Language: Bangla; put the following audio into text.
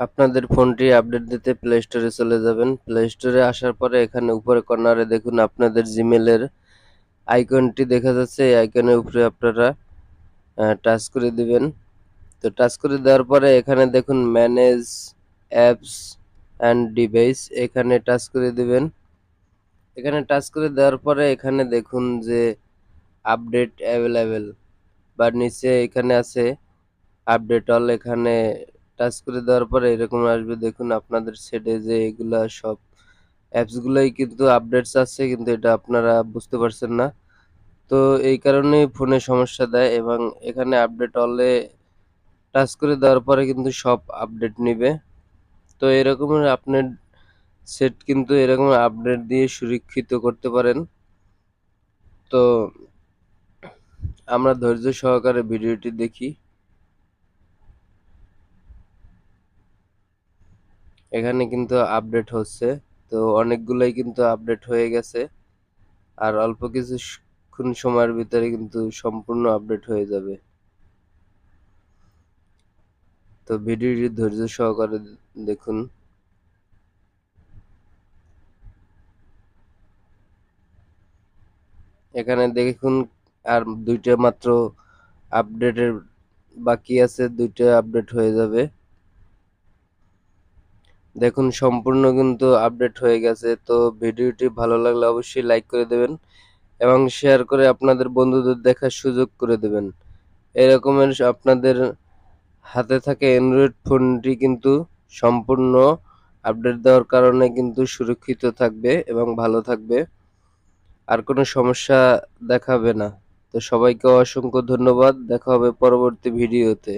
আপনাদের ফোনটি আপডেট দিতে প্লে স্টোরে চলে যাবেন। প্লে স্টোরে আসার পরে এখানে উপরে কর্নারে দেখুন আপনাদের জিমেলের আইকনটি দেখা যাচ্ছে। এই আইকনের উপরে আপনারা টাচ করে দিবেন। তো টাচ করে দেওয়ার পরে এখানে দেখুন ম্যানেজ অ্যাপস অ্যান্ড ডিভাইস এখানে টাচ করে দিবেন। এখানে টাচ করে দেওয়ার পরে এখানে দেখুন যে আপডেট অ্যাভেলেবেল বা নিচে এখানে আছে আপডেট অল এখানে টাচ করে দেওয়ার পরে এরকম আসবে। দেখুন আপনাদের সেটে যে এগুলা সব অ্যাপসগুলোই কিন্তু আপডেটস আছে কিন্তু এটা আপনারা বুঝতে পারছেন না। তো এই কারণেই ফোনে সমস্যা দেয় এবং এখানে আপডেট অলে টাচ করে দেওয়ার পরে কিন্তু সব আপডেট নিবে। তো এরকমের আপনার সেট কিন্তু এরকম আপডেট দিয়ে সুরক্ষিত করতে পারেন। তো আমরা ধৈর্য সহকারে ভিডিওটি দেখি। এখানে কিন্তু আপডেট হচ্ছে। তো অনেকগুলোই কিন্তু আপডেট হয়ে গেছে। আর অল্প কিছুক্ষণ সময়ের ভিতরে কিন্তু সম্পূর্ণ আপডেট হয়ে যাবে। তো ভিডিওটি ধৈর্য সহকারে দেখুন। এখানে দেখুন, আর দুইটা মাত্র আপডেটের বাকি আছে, দুইটা আপডেট হয়ে যাবে। দেখুন, সম্পূর্ণ কিন্তু আপডেট হয়ে গেছে। তো ভিডিওটি ভালো লাগলে অবশ্যই লাইক করে দেবেন এবং শেয়ার করে আপনাদের বন্ধুদের দেখার সুযোগ করে দেবেন। এরকমের আপনাদের হাতে থাকে অ্যান্ড্রয়েড ফোনটি কিন্তু সম্পূর্ণ আপডেট দেওয়ার কারণে কিন্তু সুরক্ষিত থাকবে এবং ভালো থাকবে। আর কোনো সমস্যা দেখাবে না। তো সবাইকে অসংখ্য ধন্যবাদ। দেখা হবে পরবর্তী ভিডিওতে।